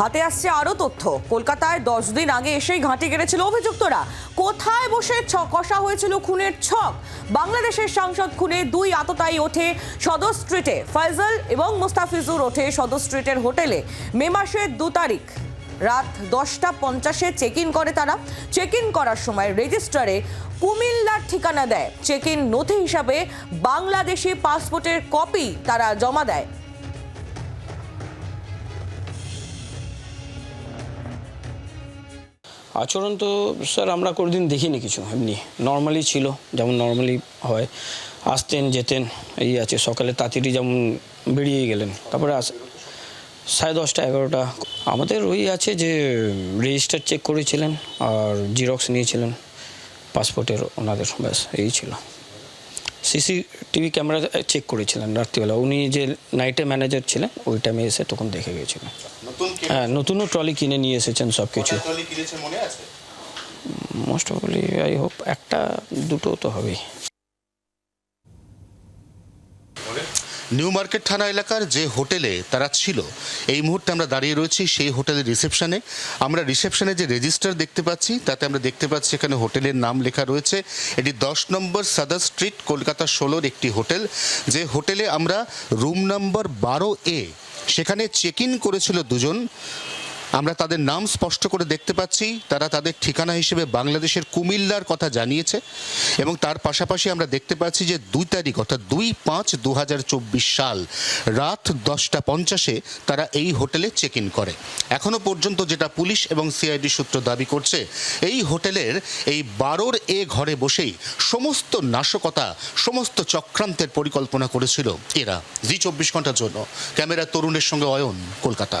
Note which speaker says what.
Speaker 1: হাতে আসছে আরও তথ্য। কলকাতায় দশ দিন আগে এসেই ঘাঁটি গেড়েছিল অভিযুক্তরা। কোথায় বসে কষা হয়েছিল খুনের ছক? বাংলাদেশের সাংসদ খুনে দুই আততায়ী ওঠে সদর স্ট্রিটে। ফয়জল এবং মুস্তাফিজুর ওঠে সদর স্ট্রিটের হোটেলে। মে মাসের দু তারিখ রাত দশটা পঞ্চাশে চেক ইন করে তারা। চেক ইন করার সময় রেজিস্টারে কুমিল্লার ঠিকানা দেয়। চেক ইন নথি হিসাবে বাংলাদেশি পাসপোর্টের কপি তারা জমা দেয়।
Speaker 2: আচরণ তো স্যার আমরা কোনোদিন দেখিনি কিছু, এমনি নর্মালি ছিল, যেমন নর্মালি হয়। আসতেন, যেতেন, এই আছে, সকালে তাঁতিটি যেমন বেরিয়ে গেলেন। তারপরে আস সাড়ে দশটা, এগারোটা। আমাদের ওই আছে যে রেজিস্টার চেক করেছিলেন আর জিরক্স নিয়েছিলেন। পাসপোর্টের ওনাদের, ব্যাস, এই ছিল। সিসিটিভি ক্যামেরা চেক করেছিলেন রাত্রিবেলা। উনি যে নাইটে ম্যানেজার ছিলেন ওই টাইমে এসে তখন দেখে গিয়েছিলেন হ্যাঁ নতুনও ট্রলি কিনে নিয়ে এসেছেন সব কিছু মোস্ট অফলি আই হোপ একটা দুটো তো হবেই।
Speaker 3: নিউ মার্কেট থানা এলাকার যে হোটেলে তারা ছিল, এই মুহূর্তে আমরা দাঁড়িয়ে রয়েছি সেই হোটেলের রিসেপশনে। আমরা রিসেপশনে যে রেজিস্টার দেখতে পাচ্ছি, তাতে আমরা দেখতে পাচ্ছি এখানে হোটেলের নাম লেখা রয়েছে। এটি দশ নম্বর সাদার স্ট্রিট, কলকাতা ষোলোর একটি হোটেল। যে হোটেলে আমরা রুম নম্বর বারো এ সেখানে চেক ইন করেছিল দুজন। আমরা তাদের নাম স্পষ্ট করে দেখতে পাচ্ছি। তারা তাদের ঠিকানা হিসেবে বাংলাদেশের কুমিল্লার কথা জানিয়েছে এবং তার পাশাপাশি আমরা দেখতে পাচ্ছি যে দুই তারিখ অর্থাৎ দুই পাঁচ দু সাল রাত দশটা পঞ্চাশে তারা এই হোটেলে চেক ইন করে। এখনও পর্যন্ত যেটা পুলিশ এবং সিআইডি সূত্র দাবি করছে, এই হোটেলের এই বারোর এ ঘরে বসেই সমস্ত নাশকতা, সমস্ত চক্রান্তের পরিকল্পনা করেছিল এরা। জি চব্বিশ ঘণ্টার জন্য। ক্যামেরা তরুণের সঙ্গে অয়ন, কলকাতা।